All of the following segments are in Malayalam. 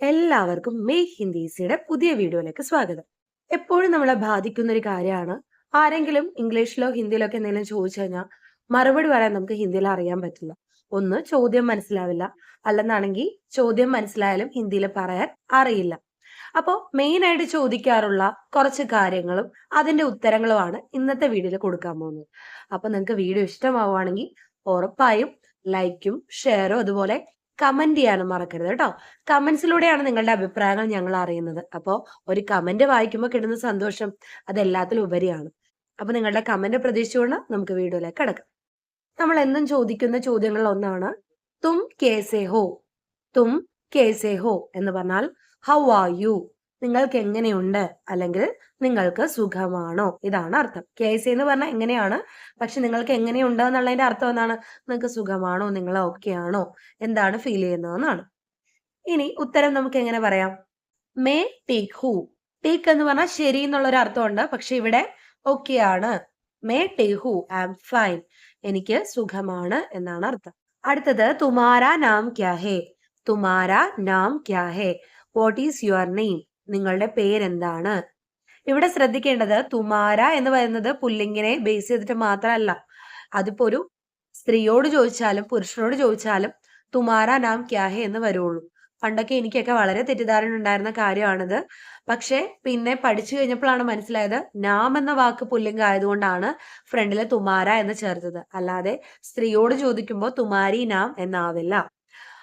എല്ലാവർക്കും മെയ് ഹിന്ദിസിയുടെ പുതിയ വീഡിയോയിലേക്ക് സ്വാഗതം. എപ്പോഴും നമ്മളെ ബാധിക്കുന്ന ഒരു കാര്യമാണ്. ആരെങ്കിലും ഇംഗ്ലീഷിലോ ഹിന്ദിയിലോ ഒക്കെ എന്തെങ്കിലും ചോദിച്ചു കഴിഞ്ഞാൽ മറുപടി പറയാൻ നമുക്ക് ഹിന്ദിയിൽ അറിയാൻ പറ്റില്ല. ഒന്ന് ചോദ്യം മനസ്സിലാവില്ല. അല്ലെന്നാണെങ്കിൽ ചോദ്യം മനസ്സിലായാലും ഹിന്ദിയിൽ പറയാൻ അറിയില്ല. അപ്പോൾ മെയിൻ ആയിട്ട് ചോദിക്കാറുള്ള കുറച്ച് കാര്യങ്ങളും അതിന്റെ ഉത്തരങ്ങളുമാണ് ഇന്നത്തെ വീഡിയോയിൽ കൊടുക്കാൻ പോകുന്നത്. അപ്പൊ നിങ്ങൾക്ക് വീഡിയോ ഇഷ്ടമാവുകയാണെങ്കിൽ ഉറപ്പായും ലൈക്കും ഷെയറും അതുപോലെ കമന്റ് ചെയ്യാനും മറക്കരുത് കേട്ടോ. കമന്റ്സിലൂടെയാണ് നിങ്ങളുടെ അഭിപ്രായങ്ങൾ ഞങ്ങൾ അറിയുന്നത്. അപ്പോൾ ഒരു കമന്റ് വായിക്കുമ്പോൾ കിട്ടുന്ന സന്തോഷം അതെല്ലാത്തിലും ഉപരിയാണ്. അപ്പൊ നിങ്ങളുടെ കമന്റ് പ്രതീക്ഷിച്ചുകൊണ്ട് നമുക്ക് വീഡിയോയിലേക്ക് കിടക്കാം. നമ്മൾ എന്നും ചോദിക്കുന്ന ചോദ്യങ്ങളിൽ ഒന്നാണ് തും കേസെ ഹോ? തും കേസെ ഹോ? എന്ന് പറഞ്ഞാൽ ഹൗ ആർ യു? നിങ്ങൾക്ക് എങ്ങനെയുണ്ട്? അല്ലെങ്കിൽ നിങ്ങൾക്ക് സുഖമാണോ? ഇതാണ് അർത്ഥം. കെ ഐ സി എന്ന് പറഞ്ഞാൽ എങ്ങനെയാണ്? പക്ഷെ നിങ്ങൾക്ക് എങ്ങനെയുണ്ട് എന്നുള്ളതിന്റെ അർത്ഥം എന്താണ്? നിങ്ങൾക്ക് സുഖമാണോ? നിങ്ങൾ ഓക്കെ ആണോ? എന്താണ് ഫീൽ ചെയ്യുന്നതെന്നാണ്. ഇനി ഉത്തരം നമുക്ക് എങ്ങനെ പറയാം? മേ ടേക്ക് ഹൂ ടേക്ക് എന്ന് പറഞ്ഞാൽ ശരി എന്നുള്ള ഒരു അർത്ഥമുണ്ട്. പക്ഷെ ഇവിടെ ഓക്കെ ആണ്. മേ ടേക്ക് ഹൂ ഐ ആം ഫൈൻ എനിക്ക് സുഖമാണ് എന്നാണ് അർത്ഥം. അടുത്തത് തുമാര നാം ക്യാ ഹേ? തുമാര നാം ക്യാ ഹേ? വാട്ട് ഈസ് യുവർ നെയിം നിങ്ങളുടെ പേരെന്താണ്? ഇവിടെ ശ്രദ്ധിക്കേണ്ടത് തുമാര എന്ന് പറയുന്നത് പുല്ലിങ്ങിനെ ബേസ് ചെയ്തിട്ട് മാത്രമല്ല. അതിപ്പോ ഒരു സ്ത്രീയോട് ചോദിച്ചാലും പുരുഷനോട് ചോദിച്ചാലും തുമാര നാം ക്യാഹെ എന്ന് വരുള്ളൂ. പണ്ടൊക്കെ എനിക്കൊക്കെ വളരെ തെറ്റിദ്ധാരണ ഉണ്ടായിരുന്ന കാര്യമാണിത്. പക്ഷെ പിന്നെ പഠിച്ചു കഴിഞ്ഞപ്പോഴാണ് മനസ്സിലായത് നാം എന്ന വാക്ക് പുല്ലിംഗ ആയതുകൊണ്ടാണ് ഫ്രണ്ടിലെ തുമാര എന്ന് ചേർത്തത്. അല്ലാതെ സ്ത്രീയോട് ചോദിക്കുമ്പോൾ തുമാരി നാം എന്നാവില്ല.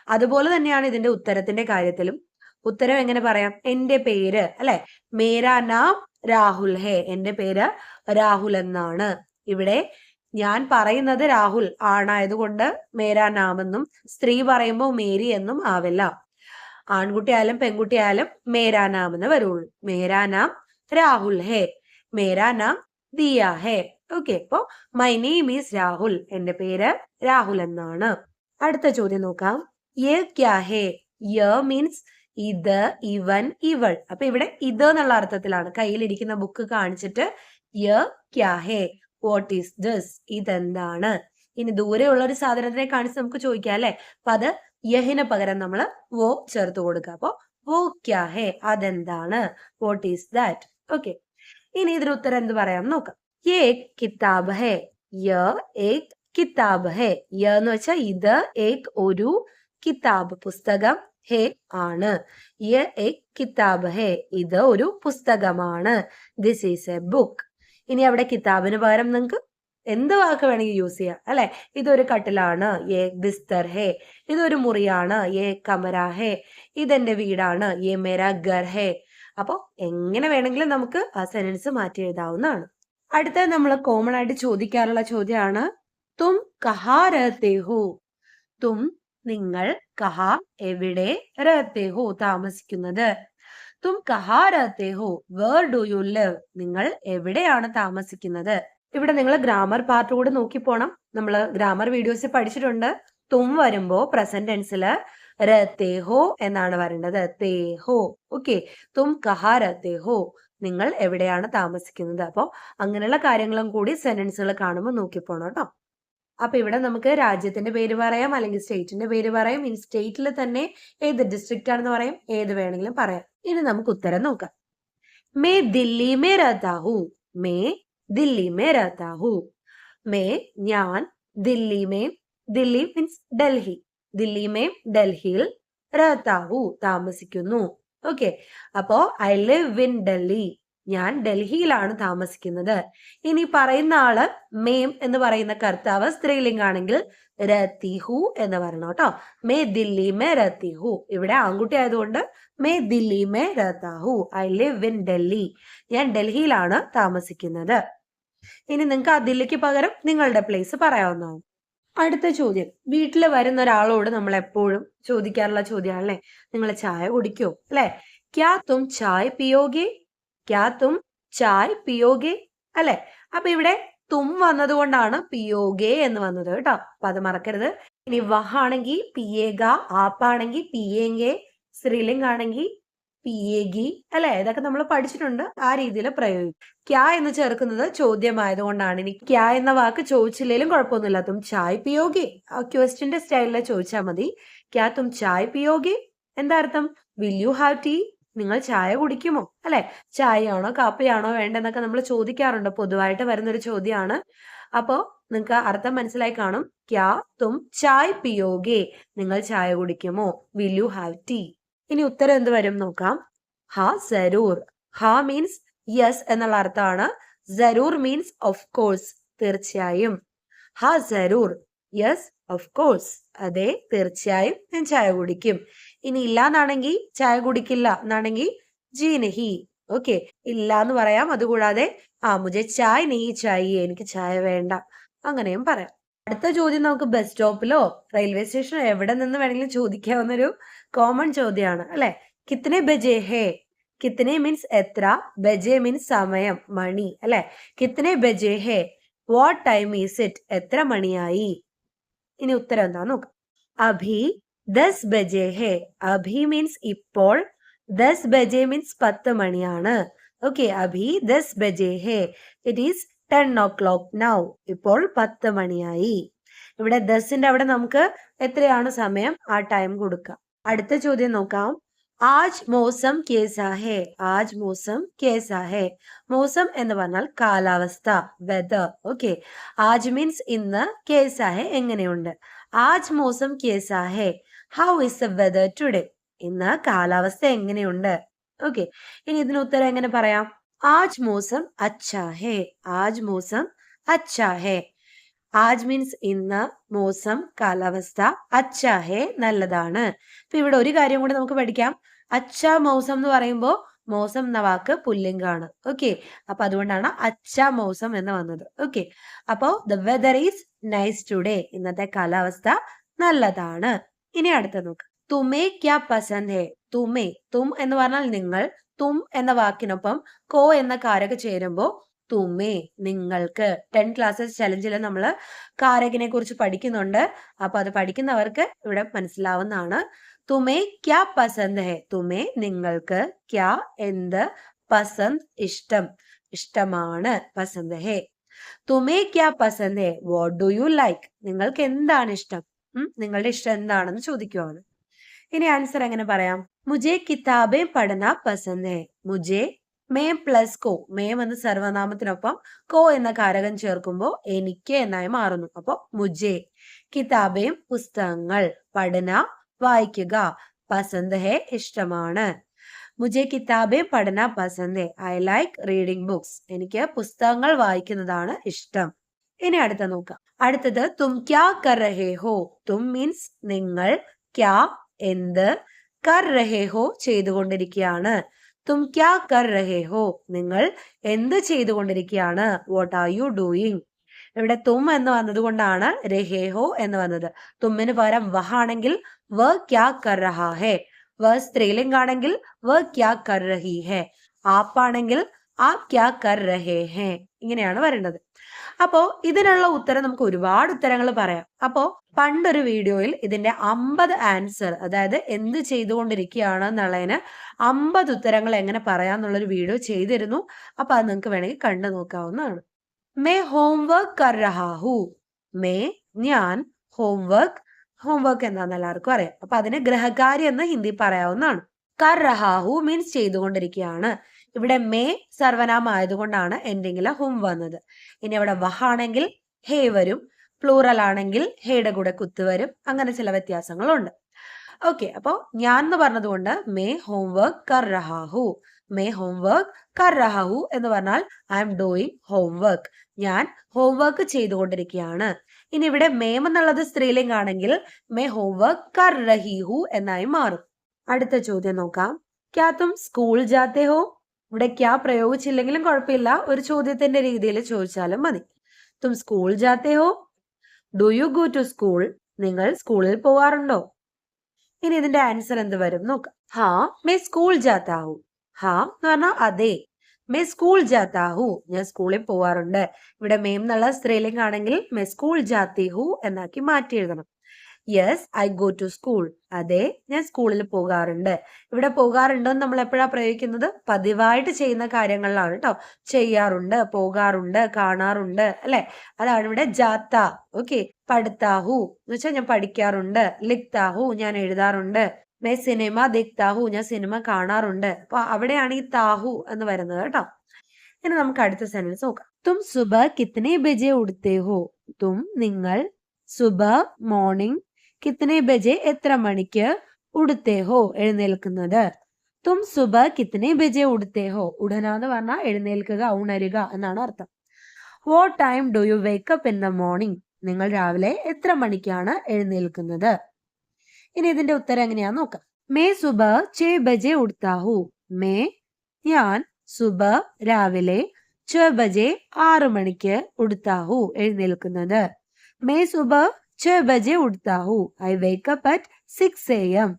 അതുപോലെ തന്നെയാണ് ഇതിന്റെ ഉത്തരത്തിന്റെ കാര്യത്തിലും. ഉത്തരം എങ്ങനെ പറയാം? എന്റെ പേര് അല്ലെ? മേരാ നാം രാഹുൽ ഹേ. എന്റെ പേര് രാഹുൽ എന്നാണ്. ഇവിടെ ഞാൻ പറയുന്നത് രാഹുൽ ആണായതുകൊണ്ട് മേരാ നാം എന്നും സ്ത്രീ പറയുമ്പോൾ മേരി എന്നും ആവില്ല. ആൺകുട്ടിയായാലും പെൺകുട്ടിയായാലും മേരാ നാം എന്ന് വരുള്ളൂ. മേരാ നാം രാഹുൽ ഹേ. മേരാ നാം ദിയ ഹേ. ഓക്കെ അപ്പോ മൈ നെയിം ഈസ് രാഹുൽ. എന്റെ പേര് രാഹുൽ എന്നാണ്. അടുത്ത ചോദ്യം നോക്കാം. യേ ക്യാ ഹേ? യ മീൻസ് ഇത് ഇവൻ ഇവൾ. അപ്പൊ ഇവിടെ ഇത് എന്നുള്ള അർത്ഥത്തിലാണ്. കയ്യിലിരിക്കുന്ന ബുക്ക് കാണിച്ചിട്ട് യ ക്യാ ഹേ വാട്ട് ഈസ് ദിസ് ഇതെന്താണ്? ഇനി ദൂരെയുള്ള ഒരു സാധനത്തിനെ കാണിച്ച് നമുക്ക് ചോദിക്കാം അല്ലെ? അപ്പൊ അത് യഹിന് പകരം നമ്മൾ വോ ചേർത്ത് കൊടുക്കുക. അപ്പോ വോ ക്യാ ഹേ അതെന്താണ്? വാട്ട് ഈസ് ദാറ്റ് ഓക്കെ ഇനി ഇതിന് ഉത്തരം എന്ത് പറയാം? നോക്കാം. യേ കിതാബ് ഹേ. യ ഏക് കിതാബ് ഹേ. യ എന്ന് വെച്ചാൽ ഇത് ഏക് ഒരു കിതാബ് പുസ്തകം. ഹേ ആണ്. കിതാബ് ഹേ. ഇത് ഒരു പുസ്തകമാണ്. ദിസ് ഈസ് എ ബുക്ക് ഇനി അവിടെ കിതാബിന് പകരം നിങ്ങൾക്ക് എന്ത് വാക്ക് വേണമെങ്കിൽ യൂസ് ചെയ്യാം അല്ലെ? ഇതൊരു കട്ടിലാണ്. ഏ ബിസ്തർ ഹേ. ഇതൊരു മുറിയാണ്. ഏ കമര ഹേ. ഇതെന്റെ വീടാണ്. ഏ മേര ഗർ ഹേ. അപ്പൊ എങ്ങനെ വേണമെങ്കിലും നമുക്ക് ആ സെന്റൻസ് മാറ്റി എഴുതാവുന്നതാണ്. അടുത്ത നമ്മൾ കോമൺ ആയിട്ട് ചോദിക്കാറുള്ള ചോദ്യമാണ് തും കഹാ രഹത്തെ തും നിങ്ങൾ കഹാ എവിടെ? രഹത്തെ ഹോ താമസിക്കുന്നത്. തും കഹാ രഹത്തെ ഹോ വേർ ഡു യു ലിവ്? നിങ്ങൾ എവിടെയാണ് താമസിക്കുന്നത്? ഇവിടെ നിങ്ങൾ ഗ്രാമർ പാർട്ട് കൂടെ നോക്കി പോണം. നമ്മൾ ഗ്രാമർ വീഡിയോസ് പഠിച്ചിട്ടുണ്ട്. തും വരുമ്പോ പ്രസന്റ് ടെൻസിൽ രത്തേഹോ എന്നാണ് വരേണ്ടത് തേഹോ. ഓക്കെ. തും കഹാ രത്തേഹോ നിങ്ങൾ എവിടെയാണ് താമസിക്കുന്നത്? അപ്പോൾ അങ്ങനെയുള്ള കാര്യങ്ങളും കൂടി സെന്റൻസുകൾ കാണുമ്പോൾ നോക്കി പോണം കേട്ടോ. അപ്പൊ ഇവിടെ നമുക്ക് രാജ്യത്തിന്റെ പേര് പറയാം അല്ലെങ്കിൽ സ്റ്റേറ്റിന്റെ പേര് പറയാം. ഇനി സ്റ്റേറ്റിൽ തന്നെ ഏത് ഡിസ്ട്രിക്റ്റ് ആണെന്ന് പറയാം ഏത് വേണമെങ്കിലും പറയാം. ഇനി നമുക്ക് ഉത്തരം നോക്കാം. മേ ദില്ലി മേ രഹത്താഹു മേ ദില്ലി മേ രഹത്താഹു മേ ഞാൻ ദില്ലി മേ ദില്ലി മീൻസ് ഡൽഹി ദില്ലി മേ ഡൽഹിയിൽ രഹത്താഹു താമസിക്കുന്നു. ഓക്കെ അപ്പോ ഐ ലിവ് ഇൻ ഡൽഹി ഞാൻ ഡൽഹിയിലാണ് താമസിക്കുന്നത്. ഇനി പറയുന്ന ആൾ മേം എന്ന് പറയുന്ന കർത്താവ് സ്ത്രീലിംഗാണെങ്കിൽ രതിഹു എന്ന് പറയണം കേട്ടോ. മേ ദില്ലി മേ രത്തിഹു. ഇവിടെ ആൺകുട്ടി ആയതുകൊണ്ട് മേ ദില്ലി മേ രത്താഹു ഐ ലിവ് ഇൻ ഡൽഹി. ഞാൻ ഡൽഹിയിലാണ് താമസിക്കുന്നത്. ഇനി നിങ്ങൾക്ക് ആ ദില്ലിക്ക് പകരം നിങ്ങളുടെ പ്ലേസ് പറയാവുന്നതാണ്. അടുത്ത ചോദ്യം. വീട്ടിൽ വരുന്ന ഒരാളോട് നമ്മൾ എപ്പോഴും ചോദിക്കാറുള്ള ചോദ്യമാണല്ലേ? നിങ്ങൾ ചായ കുടിക്കോ? അല്ലെ? ക്യാ തും ചായ പിയോഗെ? ക്യാ തും ചായ് പിയോഗെ അല്ലെ? അപ്പൊ ഇവിടെ തും വന്നത് കൊണ്ടാണ് പിയോഗെ എന്ന് വന്നത് കേട്ടോ. അപ്പൊ അത് മറക്കരുത്. ഇനി വഹ ആണെങ്കിൽ പിയേഗ ആപ്പാണെങ്കിൽ പിയേങ്കെ സ്ത്രീലിംഗ് ആണെങ്കിൽ പിയേഗി അല്ലെ? ഇതൊക്കെ നമ്മൾ പഠിച്ചിട്ടുണ്ട്. ആ രീതിയിൽ പ്രയോഗിക്കും. ക്യാ എന്ന് ചേർക്കുന്നത് ചോദ്യമായതുകൊണ്ടാണ്. ഇനി ക്യാ എന്ന വാക്ക് ചോദിച്ചില്ലെങ്കിലും കുഴപ്പമൊന്നുമില്ല. തും ചായ് പിയോഗെ ആ ക്വസ്റ്റിന്റെ സ്റ്റൈലിൽ ചോദിച്ചാൽ മതി. ക്യാ തും ചായ് പിയോഗെ എന്താ അർത്ഥം? വിൽ യു ഹാവ് ടീ നിങ്ങൾ ചായ കുടിക്കുമോ? അല്ലെ? ചായയാണോ കാപ്പിയാണോ വേണ്ടെന്നൊക്കെ നമ്മൾ ചോദിക്കാറുണ്ട്. പൊതുവായിട്ട് വരുന്നൊരു ചോദ്യമാണ്. അപ്പോ നിങ്ങൾക്ക് അർത്ഥം മനസ്സിലായി കാണും. ക്യാ തും ചായ് പിയോഗെ. നിങ്ങൾ ചായ കുടിക്കുമോ? വിൽ യു ഹാവ് ടീ ഇനി ഉത്തരം എന്ത് വരും നോക്കാം. ഹാ സരൂർ. ഹാ മീൻസ് യെസ് എന്നുള്ള അർത്ഥമാണ്. സരൂർ മീൻസ് ഓഫ് കോഴ്സ്. തീർച്ചയായും. ഹാ സരൂർ. യെസ് ഓഫ് കോഴ്സ് അതെ തീർച്ചയായും ഞാൻ ചായ കുടിക്കും. ഇനി ഇല്ല എന്നാണെങ്കിൽ ചായ കുടിക്കില്ല എന്നാണെങ്കിൽ ജി നഹി ഓക്കെ ഇല്ല എന്ന് പറയാം അതുകൂടാതെ ആ മുജെ ചായ് നെഹി ചായ എനിക്ക് ചായ വേണ്ട. അങ്ങനെയും പറയാം. അടുത്ത ചോദ്യം നമുക്ക് ബസ് സ്റ്റോപ്പിലോ റെയിൽവേ സ്റ്റേഷനോ എവിടെ നിന്ന് വേണമെങ്കിലും ചോദിക്കാവുന്ന ഒരു കോമൺ ചോദ്യമാണ് അല്ലെ? കിത്തനെ ബജെ ഹേ? കിത്തനെ മീൻസ് എത്ര ബജെ മീൻസ് സമയം മണി അല്ലെ? കിത്തനെ ബജെ ഹേ? വാട്ട് ടൈം ഈസ് ഇറ്റ് എത്ര മണിയായി? ഇനി ഉത്തരം എന്താ നോക്കാം. അഭി ദസ് ബജെ ഹേ. അഭി മീൻസ് ഇപ്പോൾ ദസ് ബജെ മീൻസ് പത്ത് മണിയാണ്. ഓക്കെ അഭി ദസ് ബജെ ഹേ. It is ten o'clock now ഇപ്പോൾ പത്ത് മണിയായി. ഇവിടെ ദസിന്റെ അവിടെ നമുക്ക് എത്രയാണ് സമയം? ആ ടൈം കൊടുക്കാം. അടുത്ത ചോദ്യം നോക്കാം. ആജ് മോസം കേസാ ഹേ ആജ് മോസം കേസാ ഹേ. മോസം എന്ന് പറഞ്ഞാൽ കാലാവസ്ഥ വെദർ ഓക്കെ ആജ് മീൻസ് ഇന്ന് കേസാ ഹേ എങ്ങനെയുണ്ട്? ആജ് മോസം കേസാ ഹേ. ഇസ് ദ വെദർ ടുഡേ ഇന്ന് കാലാവസ്ഥ എങ്ങനെയുണ്ട്? ഓക്കെ ഇനി ഇതിന് ഉത്തരം എങ്ങനെ പറയാം? ആജ് മോസം അച്ഛാ ഹേ. ആജ് മോസം അച്ഛാ ഹേ. ആജ് മീൻസ് ഇന്ന് മോസം കാലാവസ്ഥ അച്ഛാഹേ നല്ലതാണ്. ഇപ്പൊ ഇവിടെ ഒരു കാര്യം കൂടി നമുക്ക് പഠിക്കാം. അച്ഛ മൗസം എന്ന് പറയുമ്പോൾ മോസം എന്ന വാക്ക് പുല്ലിംഗാണ്. ഓക്കെ അപ്പൊ അതുകൊണ്ടാണ് അച്ഛ മൗസം എന്ന് വന്നത്. ഓക്കെ അപ്പോ the weather is nice today ഇന്നത്തെ കാലാവസ്ഥ നല്ലതാണ്. ഇനി അടുത്ത നോക്ക്. തുമേ ക്യാ പസന്ത് തുമേ. തും എന്ന് പറഞ്ഞാൽ നിങ്ങൾ തും എന്ന വാക്കിനൊപ്പം കോ എന്ന കാരൊക്കെ ചേരുമ്പോ തുമേ നിങ്ങൾക്ക് ടെൻ ക്ലാസ്സസ് ചലഞ്ചിൽ നമ്മൾ കാരകിനെ കുറിച്ച് പഠിക്കുന്നുണ്ട്. അപ്പൊ അത് പഠിക്കുന്നവർക്ക് ഇവിടെ മനസ്സിലാവുന്നതാണ്. തുമേ ക്യാ പസന്ത് ഹെ? തുമേ നിങ്ങൾക്ക് ക്യാ എന്ത് പസന്ത് ഇഷ്ടം? ഇഷ്ടമാണ് പസന്ത് ഹെ. തുമേ ക്യാ പസന്ത് ഹെ? What do you like? നിങ്ങൾക്ക് എന്താണ് ഇഷ്ടം? നിങ്ങളുടെ ഇഷ്ടം എന്താണെന്ന് ചോദിക്കുവാണ് ഇനി ആൻസർ എങ്ങനെ പറയാം? മുജെ കിതാബെ പഠന പസന്ത് ഹെ. മുജെ മേം പ്ലസ് കോ മേം എന്ന സർവനാമത്തിനൊപ്പം കോ എന്ന കാരകം ചേർക്കുമ്പോൾ എനിക്ക് എന്നായി മാറുന്നു. അപ്പൊ മുജേ. കിതാബേം പുസ്തകങ്ങൾ. പഠന വായിക്കുക. പസന്ത് ഹേ ഇഷ്ടമാണ്. മുജെ കിതാബെ പഠന പസന്ത് ഐ ലൈക്ക് റീഡിംഗ് ബുക്സ് എനിക്ക് പുസ്തകങ്ങൾ വായിക്കുന്നതാണ് ഇഷ്ടം. ഇനി അടുത്ത നോക്കാം. അടുത്തത് തും ക്യാ കർ ഹോ? തും മീൻസ് നിങ്ങൾ ക്യാ എന്ത് കർ റഹേ ഹോ? ചെയ്തുകൊണ്ടിരിക്കുകയാണ്. തും ക്യാ കർ രഹേ ഹോ നിങ്ങൾ എന്ത് ചെയ്തുകൊണ്ടിരിക്കുകയാണ്? വാട്ട് ആർ യു ഡൂയിങ് ഇവിടെ തും എന്ന് വന്നത് കൊണ്ടാണ് രഹേഹോ എന്ന് വന്നത്. തുമ്മിന് പകരം വഹ ആണെങ്കിൽ വ ക്യാ കർ രഹാ ഹേ. വ സ്ത്രീലിംഗാണെങ്കിൽ വ ക്യാ കർ രഹി ഹേ. ആപ്പാണെങ്കിൽ ആ ക്യാ കർ രഹേ ഹേ ഇങ്ങനെയാണ് വരേണ്ടത്. അപ്പോ ഇതിനുള്ള ഉത്തരം നമുക്ക് ഒരുപാട് ഉത്തരങ്ങൾ പറയാം. അപ്പോ പണ്ടൊരു വീഡിയോയിൽ ഇതിന്റെ അമ്പത് ആൻസർ അതായത് എന്ത് ചെയ്തുകൊണ്ടിരിക്കുകയാണ് എന്നുള്ളതിന് അമ്പത് ഉത്തരങ്ങൾ എങ്ങനെ പറയാന്നുള്ളൊരു വീഡിയോ ചെയ്തിരുന്നു. അപ്പൊ അത് നിങ്ങൾക്ക് വേണമെങ്കിൽ കണ്ടു നോക്കാവുന്നതാണ്. മേ ഹോംവർക്ക് കർ രഹാ ഹൂ മേ ഞാൻ ഹോംവർക്ക് ഹോംവർക്ക് എന്താന്ന് എല്ലാവർക്കും അറിയാം. അപ്പൊ അതിന് ഗ്രഹകാരി എന്ന് ഹിന്ദി പറയാവുന്നതാണ്. കർ രഹാഹു മീൻസ് ചെയ്തുകൊണ്ടിരിക്കുകയാണ്. ഇവിടെ മേ സർവനാമം ആയതുകൊണ്ടാണ് എൻഡിങ്ങിൽ ഹും വന്നത്. ഇനി അവിടെ വഹ ആണെങ്കിൽ ഹേ വരും പ്ലൂറൽ ആണെങ്കിൽ ഹേയുടെ കൂടെ കുത്ത് വരും അങ്ങനെ ചില വ്യത്യാസങ്ങളുണ്ട്. ഓക്കെ അപ്പോൾ ഞാൻ എന്ന് പറഞ്ഞതുകൊണ്ട് മേ ഹോംവർക്ക് കർ റഹാഹു മേ ഹോംവർക്ക് കർ റഹാഹു എന്ന് പറഞ്ഞാൽ I M doing homework ഞാൻ ഹോം വർക്ക് ചെയ്തുകൊണ്ടിരിക്കുകയാണ്. ഇനി ഇവിടെ മേം എന്നുള്ളത് സ്ത്രീലിംഗാണെങ്കിൽ മേ ഹോംവർക്ക് കർ രഹീഹു എന്നായി മാറും. അടുത്ത ചോദ്യം നോക്കാം. ക്യാ തും സ്കൂൾ ജാത്തെ ഹോ ഇവിടെ ക്യാ പ്രയോഗിച്ചില്ലെങ്കിലും കുഴപ്പമില്ല. ഒരു ചോദ്യത്തിന്റെ രീതിയിൽ ചോദിച്ചാലും മതി. തും സ്കൂൾ ജാത്തേ ഹോ do you go to school നിങ്ങൾ സ്കൂളിൽ പോവാറുണ്ടോ? ഇനി ഇതിന്റെ ആൻസർ എന്ത് വരും നോക്കാം. ഹാ മേ സ്കൂൾ ജാത്താഹു ഹാ എന്ന് പറഞ്ഞാൽ അതെ. മേ സ്കൂൾ ജാത്താഹു ഞാൻ സ്കൂളിൽ പോവാറുണ്ട്. ഇവിടെ മേം എന്നുള്ള സ്ത്രീലിംഗ് ആണെങ്കിൽ മേ സ്കൂൾ ജാത്തി ഹൂ എന്നാക്കി മാറ്റി എഴുതണം. Yes I go to school അതെ ഞാൻ സ്കൂളിൽ പോകാറുണ്ട്. ഇവിടെ പോകാറുണ്ടോ എന്ന് നമ്മൾ എപ്പോഴാ പ്രയോഗിക്കുന്നത്? പതിവായിട്ട് ചെയ്യുന്ന കാര്യങ്ങളിലാണ് കേട്ടോ ചെയ്യാറുണ്ട് പോകാറുണ്ട് കാണാറുണ്ട് അല്ലെ? അതാണ് ഇവിടെ ജാത്ത ഓക്കെ പഠിത്താഹു എന്ന് വെച്ചാൽ ഞാൻ പഠിക്കാറുണ്ട്. ലിഖ്താഹു ഞാൻ എഴുതാറുണ്ട്. മേ സിനിമ ദിക്താഹു ഞാൻ സിനിമ കാണാറുണ്ട്. അപ്പൊ അവിടെയാണ് ഈ താഹു എന്ന് വരുന്നത് കേട്ടോ. ഇനി നമുക്ക് അടുത്ത സെന്റൻസ് നോക്കാം. തും സുബ കിത്തനെ ബജെ ഉടുത്തേ ഹോ? തും നിങ്ങൾ സുബ മോർണിംഗ് കിത്തനെ ബജെ എത്ര മണിക്ക് ഉടുത്തേ ഹോ എഴുന്നേൽക്കുന്നത് തും സുബ കിത്തനെ ബജെ ഉടുത്തേ ഹോ ഉടനാന്ന് പറഞ്ഞാൽ എഴുന്നേൽക്കുക ഉണരുക എന്നാണ് അർത്ഥം. What time do you wake up in the morning നിങ്ങൾ രാവിലെ എത്ര മണിക്കാണ് എഴുന്നേൽക്കുന്നത്? ഇനി ഇതിന്റെ ഉത്തരം എങ്ങനെയാന്ന് നോക്കാം. മേ സുബ ചേ ബജെ ഉടുത്താഹു മേ ഞാൻ സുബ രാവിലെ ച ബജെ ആറു മണിക്ക് ഉടുത്താഹു എഴുന്നേൽക്കുന്നത്. മേ സുബ ച ബജെ ഉടുത്താഹു I wake up at six A M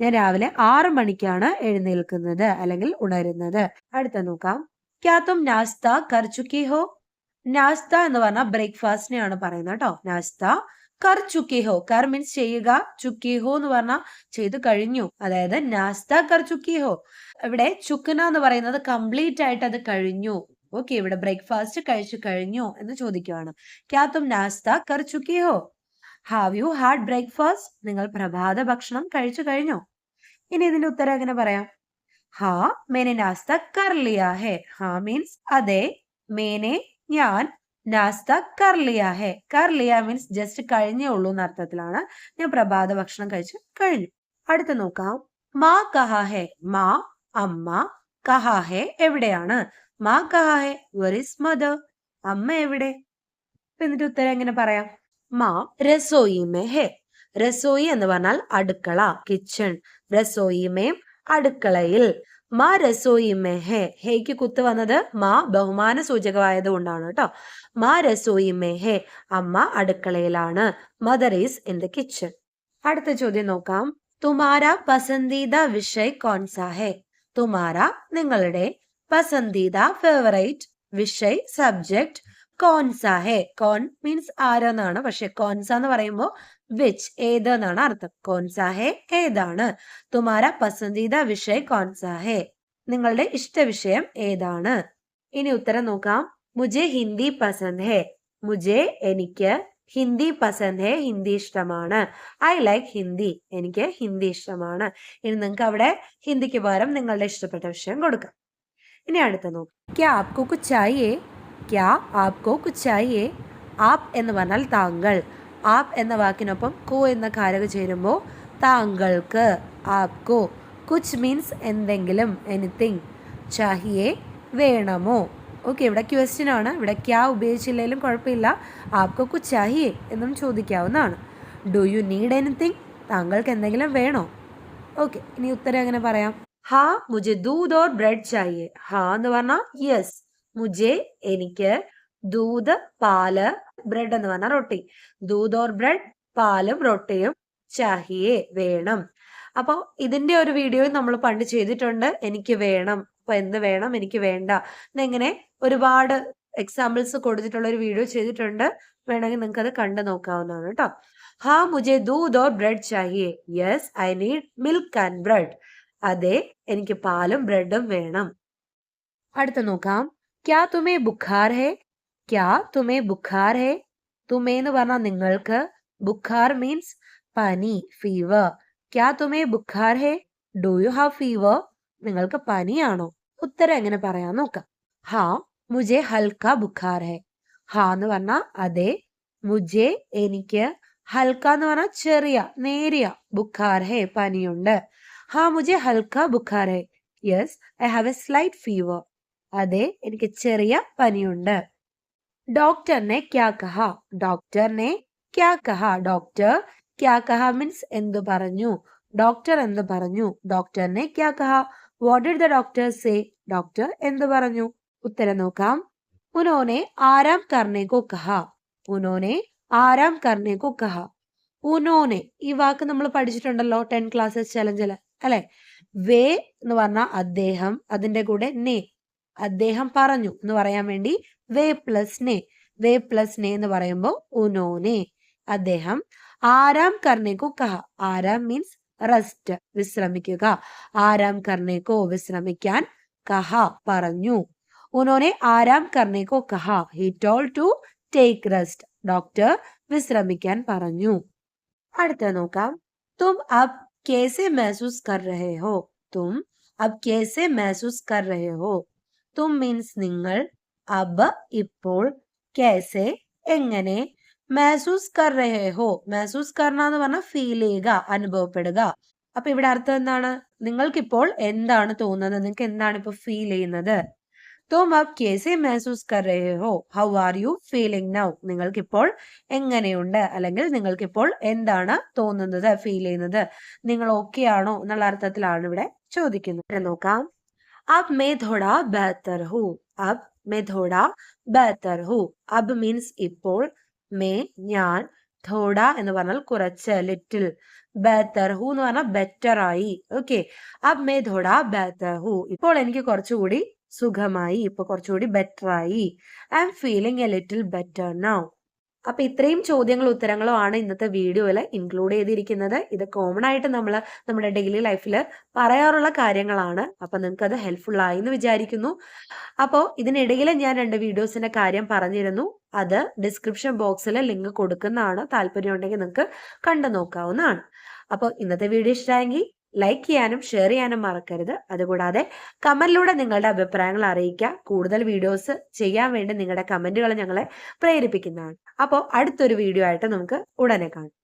ഞാൻ രാവിലെ ആറ് മണിക്കാണ് എഴുന്നേൽക്കുന്നത് അല്ലെങ്കിൽ ഉണരുന്നത്. അടുത്ത നോക്കാം. ക്യാ തും നാസ്ത കർച്ചുക്കി ചുക്കി ഹോ? നാസ്ത എന്ന് പറഞ്ഞാൽ ബ്രേക്ക്ഫാസ്റ്റിനെയാണ് പറയുന്നത് കേട്ടോ. നാസ്ത കർ ചുക്കി ഹോ. കർ മീൻസ് ചെയ്യുക ചുക്കി ഹോ എന്ന് പറഞ്ഞാൽ ചെയ്തു കഴിഞ്ഞു. അതായത് നാസ്ത കർ ചുക്കി ഹോ. ഇവിടെ ചുക്കന എന്ന് പറയുന്നത് കംപ്ലീറ്റ് ആയിട്ട് അത് കഴിഞ്ഞു. ഓക്കെ ഇവിടെ ബ്രേക്ക്ഫാസ്റ്റ് കഴിച്ചു കഴിഞ്ഞു എന്ന് ചോദിക്കുവാണ്. ക്യാ തും നാസ്ത കർ ചുക്കി ഹോ? ഹാവ് യു ഹാഡ് ബ്രേക്ക്ഫാസ്റ്റ് നിങ്ങൾ പ്രഭാത ഭക്ഷണം കഴിച്ചു കഴിഞ്ഞോ? ഇനി ഇതിന്റെ ഉത്തരം എങ്ങനെ പറയാം? ഹാ മേനെ നാസ്ത കർ ലിയാ ഹെ. ഹാ മീൻസ് അതെ മേനെ ഞാൻ നാസ്ത കർ ലിയാ ഹെ. കർ ലിയ മീൻസ് ജസ്റ്റ് കഴിഞ്ഞേ ഉള്ളൂ എന്ന അർത്ഥത്തിലാണ്. ഞാൻ പ്രഭാത ഭക്ഷണം കഴിച്ചു കഴിഞ്ഞു. അടുത്ത നോക്കാം. മാ കഹ ഹെ. മാ അമ്മ കഹ ഹെ എവിടെയാണ്? മാ കഹ ഹെ വെർ ഇസ് മദർ അമ്മ എവിടെ? എന്നിട്ട് ഉത്തരം എങ്ങനെ പറയാം? മാ രസോയി മേ ഹെ. രസോയി എന്ന് പറഞ്ഞാൽ അടുക്കള കിച്ചൺ രസോയി മേ അടുക്കളയിൽ. മാ രസോയി മേ ഹെ. ഹേക്ക് കുത്ത് വന്നത് മാ ബഹുമാന സൂചകമായത് കൊണ്ടാണ് കേട്ടോ മാ രസോയി മേ ഹെ. അമ്മ അടുക്കളയിലാണ്. Mother is in the kitchen അടുത്ത ചോദ്യം നോക്കാം. തുമാര പസന്ദീദ വിഷയ് കോൺസാ ഹെ. തുമാര നിങ്ങളുടെ പസന്ദീദ ഫേവറേറ്റ് വിഷയ് സബ്ജക്ട് കോൺസ ഹെ കോൺ മീൻസ് ആരെന്നാണ് പക്ഷെ കോൺസ എന്ന് പറയുമ്പോൾ വിച്ച് ഏത് എന്നാണ് അർത്ഥം. കോൺസ ഹെ ഏതാണ്. തുമാര പസന്ദീദ വിഷയ കോൺസ ഹെ. നിങ്ങളുടെ ഇഷ്ട വിഷയം ഏതാണ്? ഇനി ഉത്തരം നോക്കാം. മുജെ ഹിന്ദി പസന്ദ് ഹെ. മുജെ എനിക്ക് ഹിന്ദി പസന്ദ് ഹെ ഹിന്ദി ഇഷ്ടമാണ്. ഐ ലൈക്ക് ഹിന്ദി എനിക്ക് ഹിന്ദി ഇഷ്ടമാണ്. ഇനി നിങ്ങൾക്ക് അവിടെ ഹിന്ദിക്ക് പകരം നിങ്ങളുടെ ഇഷ്ടപ്പെട്ട വിഷയം കൊടുക്കാം. ഇനി അടുത്ത നോക്കാം. ക്യാ ആപ്കോ കുച്ച് ചായേ ക്യാ ആപ്കോ चाहिए? आप എന്ന് പറഞ്ഞാൽ താങ്കൾ. ആപ് എന്ന വാക്കിനൊപ്പം കോ എന്ന കാരക ചേരുമ്പോൾ താങ്കൾക്ക്. ആപ്കോ കുച്ച് മീൻസ് എന്തെങ്കിലും എനിത്തിങ് ചാഹിയെ വേണമോ? ഓക്കെ ഇവിടെ ക്വസ്റ്റ്യൻ ആണ്. ഇവിടെ ക്യാ ഉപയോഗിച്ചില്ലെങ്കിലും കുഴപ്പമില്ല. ആപ്കോ കുച്ച് ചാഹിയെ എന്നും ചോദിക്കാവുന്നതാണ്. ഡു യു നീഡ് എനിത്തിങ് താങ്കൾക്ക് എന്തെങ്കിലും വേണോ? ഓക്കെ ഇനി ഉത്തരം എങ്ങനെ പറയാം? ഹാ മുജെ ദൂത് ഓർ ബ്രെഡ് ചായേ ഹാ എന്ന് പറഞ്ഞാൽ യെസ് മുജെ എനിക്ക് ദൂത് പാൽ ബ്രെഡ് എന്ന് പറഞ്ഞ റൊട്ടി ദൂത് ഓർ ബ്രെഡ് പാലും റൊട്ടിയും ചാഹിയെ വേണം. അപ്പോൾ ഇതിന്റെ ഒരു വീഡിയോ നമ്മൾ പണ്ട് ചെയ്തിട്ടുണ്ട്. എനിക്ക് വേണം. അപ്പൊ എന്ത് വേണം? എനിക്ക് വേണ്ട. എന്നിങ്ങനെ ഒരുപാട് എക്സാമ്പിൾസ് കൊടുത്തിട്ടുള്ള ഒരു വീഡിയോ ചെയ്തിട്ടുണ്ട്. വേണമെങ്കിൽ നിങ്ങൾക്ക് അത് കണ്ടു നോക്കാവുന്നതാണ് കേട്ടോ. ഹാ മുജെ ദൂത് ഓർ bread Chahiye. Yes I need milk and bread അതെ എനിക്ക് പാലും ബ്രെഡും വേണം. അടുത്ത നോക്കാം. ക്യാ തുമേ ബുഖാർ ഹേ ക്യാ തുമേ ബുഖാർ ഹേ തുമേ എന്ന് പറഞ്ഞാൽ നിങ്ങൾക്ക് ബുഖാർ മീൻസ് പനി ഫീവർ ക്യാ തുമേ ബുഖാർ ഹേ ഡു യു ഹാവ് ഫീവർ നിങ്ങൾക്ക് പനിയാണോ? ഉത്തരം എങ്ങനെ പറയാൻ നോക്കാം. ഹാ മുജെ ഹൽക്ക ബുഖാർ ഹേ. ഹാ എന്ന് പറഞ്ഞാൽ അതെ മുജെ എനിക്ക് ഹൽക്ക എന്ന് പറഞ്ഞാൽ ചെറിയ നേരിയ ബുഖാർ ഹേ പനിയുണ്ട്. ഹാ മുജെ ഹൽക്ക ബുഖാർ ഹേ. Yes I have a slight fever അതെ എനിക്ക് ചെറിയ പനിയുണ്ട്. ഡോക്ടറിനെ ക്യാ കഹ ഡോക്ടറിനെ ക്യാ കഹ ഡോക്ടർ ക്യാ കഹ മീൻസ് എന്തു പറഞ്ഞു? ഡോക്ടർ എന്ത് പറഞ്ഞു? ഡോക്ടറിനെ ക്യാ കഹ what did the doctor say doctor എന്ത് പറഞ്ഞു? ഉത്തരം നോക്കാം. ഉനോനെ ആരാം കർണേ കോ കഹ ഉനോനെ ആരാം കർണേ കോ കഹ ഉനോനെ ഈ വാക്ക് നമ്മൾ പഠിച്ചിട്ടുണ്ടല്ലോ ടെൻ ക്ലാസ്സസ് ചലഞ്ചിൽ അല്ലെ? വേ എന്ന് പറഞ്ഞാൽ അദ്ദേഹം അതിന്റെ കൂടെ നേ. അദ്ദേഹം പറഞ്ഞു എന്ന് പറയാൻ വേണ്ടി വേ പ്ലസ് നെ വേ പ്ലസ് നെ എന്ന് പറയുമ്പോൾ ഉനോനെ അദ്ദേഹം ആരാം കർണേക്കോ കഹ ആരാം മീൻസ് റെസ്റ്റ് വിശ്രമിക്കുക ആരാം കർണേക്കോ വിശ്രമിക്കാൻ കഹ പറഞ്ഞു ഉനോനെ ആരാം കർണേക്കോ കഹ he told to take rest doctor വിശ്രമിക്കാൻ പറഞ്ഞു അടുത്ത നോക്കാം തും അബ് കേസെ മഹസൂസ് കർ രഹേ ഹോ തും അബ് കേസെ മഹസൂസ് കർ രഹേ ഹോ തും മീൻസ് നിങ്ങൾ അബ് ഇപ്പോൾ കേസെ എങ്ങനെ മഹസൂസ് കർ രഹേ ഹോ മഹസൂസ് കർണ എന്ന് പറഞ്ഞാൽ ഫീൽ ചെയ്യുക അനുഭവപ്പെടുക. അപ്പൊ ഇവിടെ അർത്ഥം എന്താണ്? നിങ്ങൾക്കിപ്പോൾ എന്താണ് തോന്നുന്നത്? നിങ്ങൾക്ക് എന്താണ് ഇപ്പൊ ഫീൽ ചെയ്യുന്നത്? തോം അബ് കേസെ മഹസൂസ് കർ രഹേ ഹോ how are you feeling now നിങ്ങൾക്കിപ്പോൾ എങ്ങനെയുണ്ട്? അല്ലെങ്കിൽ നിങ്ങൾക്കിപ്പോൾ എന്താണ് തോന്നുന്നത് ഫീൽ ചെയ്യുന്നത്? നിങ്ങൾ ഓക്കെ ആണോ എന്നുള്ള അർത്ഥത്തിലാണ് ഇവിടെ ചോദിക്കുന്നത്. നോക്കാം. അബ് मैं थोड़ा बेहतर हूँ। अब मैं थोड़ा बेहतर हूँ। अब മീൻസ് ഇപ്പോൾ മേ ഞാൻ ഥോഡ എന്ന് പറഞ്ഞാൽ കുറച്ച് ലിറ്റിൽ ബെഹത്തർ ഹു എന്ന് പറഞ്ഞാൽ ബെറ്റർ ആയി. ഓക്കെ അബ് മേ ഥോഡ ബെഹത്തർ ഹു ഇപ്പോൾ എനിക്ക് കുറച്ചുകൂടി സുഖമായി. ഇപ്പൊ കുറച്ചുകൂടി ബെറ്റർ ആയി. I am feeling a little better now അപ്പൊ ഇത്രയും ചോദ്യങ്ങളും ഉത്തരങ്ങളും ആണ് ഇന്നത്തെ വീഡിയോയിൽ ഇൻക്ലൂഡ് ചെയ്തിരിക്കുന്നത്. ഇത് കോമൺ ആയിട്ട് നമ്മൾ നമ്മുടെ ഡെയിലി ലൈഫിൽ പറയാറുള്ള കാര്യങ്ങളാണ്. അപ്പൊ നിങ്ങൾക്ക് അത് ഹെൽപ്ഫുൾ ആയി എന്ന് വിചാരിക്കുന്നു. അപ്പോൾ ഇതിനിടയിൽ ഞാൻ രണ്ട് വീഡിയോസിന്റെ കാര്യം പറഞ്ഞിരുന്നു. അത് ഡിസ്ക്രിപ്ഷൻ ബോക്സിൽ ലിങ്ക് കൊടുക്കുന്നതാണ്. താല്പര്യം ഉണ്ടെങ്കിൽ നിങ്ങൾക്ക് കണ്ടു നോക്കാവുന്നതാണ് അപ്പോൾ ഇന്നത്തെ വീഡിയോ ഇഷ്ടമായെങ്കിൽ ലൈക്ക് ചെയ്യാനും ഷെയർ ചെയ്യാനും മറക്കരുത്. അതുകൂടാതെ കമന്റിലൂടെ നിങ്ങളുടെ അഭിപ്രായങ്ങൾ അറിയിക്കുക. കൂടുതൽ വീഡിയോസ് ചെയ്യാൻ വേണ്ടി നിങ്ങളുടെ കമന്റുകൾ ഞങ്ങളെ പ്രേരിപ്പിക്കുന്നതാണ്. അപ്പോൾ അടുത്തൊരു വീഡിയോ ആയിട്ട് നമുക്ക് ഉടനെ കാണാം.